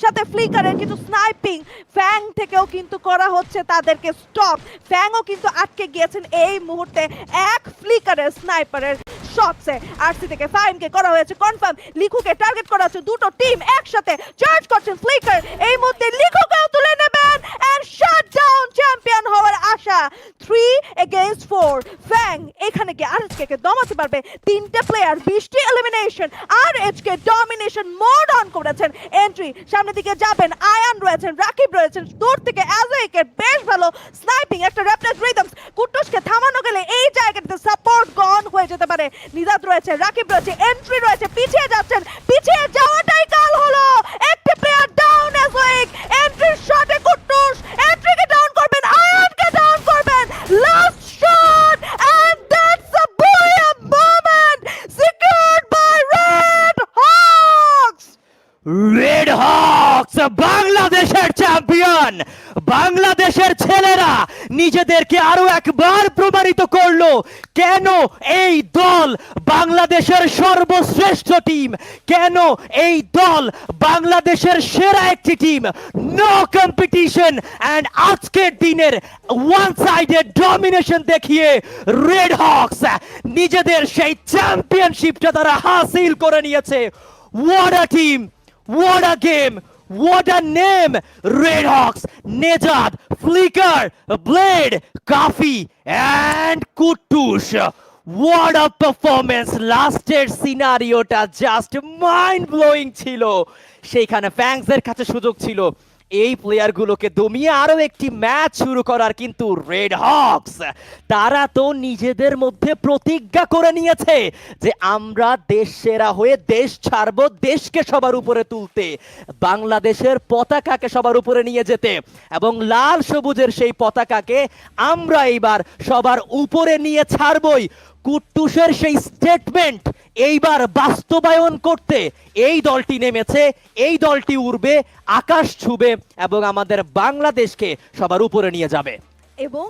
সাথে ফ্লিকারের কিন্তু স্নাইপিং ফ্যাং থেকেও কিন্তু করা হচ্ছে তাদেরকে স্টপ ফ্যাংও কিন্তু আটকে গিয়েছেন এই মুহূর্তে এক ফ্লিকারের স্নাইপারের শটসে আরসি থেকে ফাইনকে করা হয়েছে কনফার্ম লিখুকে টার্গেট করা হচ্ছে দুটো টিম একসাথে চার্জ করছেন ফ্লিকার এই মুহূর্তে লিখুকেও তুলে ফোর ফ্যাং এখানে কি আর কে দমাতে পারবে। তিনটে প্লেয়ার বিশটি এলিমিনেশন আর কে ডমিনেশন মোড অন করেছেন। এন্ট্রি সামনের দিকে যাবেন আয়ান রয়েছেন রাকিব রয়েছেন, দূর থেকে অ্যাজেকের বেশ ভালো স্নাইপিং একটা র্যাপলেস রিদমস কুটুসকে থামানো গেলে এই জায়গাটাতে সাপোর্ট গন হয়ে যেতে পারে। নিজাত রয়েছে রাকিব রয়েছে এন্ট্রি রয়েছে, পিছিয়ে যাচ্ছেন। পিছিয়ে যাওয়াটাই রেড হকস বাংলাদেশের চ্যাম্পিয়ন বাংলাদেশের ছেলেরা নিজেদেরকে আরও একবার প্রমাণিত করল কেন এই দল বাংলাদেশের সর্বশ্রেষ্ঠ টিম কেন এই দল বাংলাদেশের সেরা একটি টিম নো কম্পিটিশন অ্যান্ড আজকের দিনের ওয়ান সাইডেড ডমিনেশন দেখিয়ে রেড হকস নিজেদের সেই চ্যাম্পিয়নশিপটা তারা হাসিল করে নিয়েছে। What team! What a game! What a name! Red Hawks, Nejad, Flicker, Blade, Kafi, and Kutush. What a performance! লাস্টের সিনারিওটা just mind blowing ছিল সেইখানে ফ্যাংসের কাছে সুযোগ ছিল এই প্লেয়ারগুলোকে দমিয়ে আরও একটি ম্যাচ শুরু করার কিন্তু রেড হকস তারা তো নিজেদের মধ্যে প্রতিজ্ঞা করে নিয়েছে যে আমরা দেশ সেরা হয়ে দেশ ছাড়বো, দেশকে সবার উপরে তুলতে, বাংলাদেশের পতাকাকে সবার উপরে নিয়ে যেতে এবং লাল সবুজের সেই পতাকাকে আমরা এইবার সবার উপরে নিয়ে ছাড়বই। কুট্টুসের সেই স্টেটমেন্ট এইবার বাস্তবায়ন করতে এই দলটি নেমেছে, এই দলটি উড়বে, আকাশ ছুবে এবং আমাদের বাংলাদেশকে সবার উপরে নিয়ে যাবে। এবং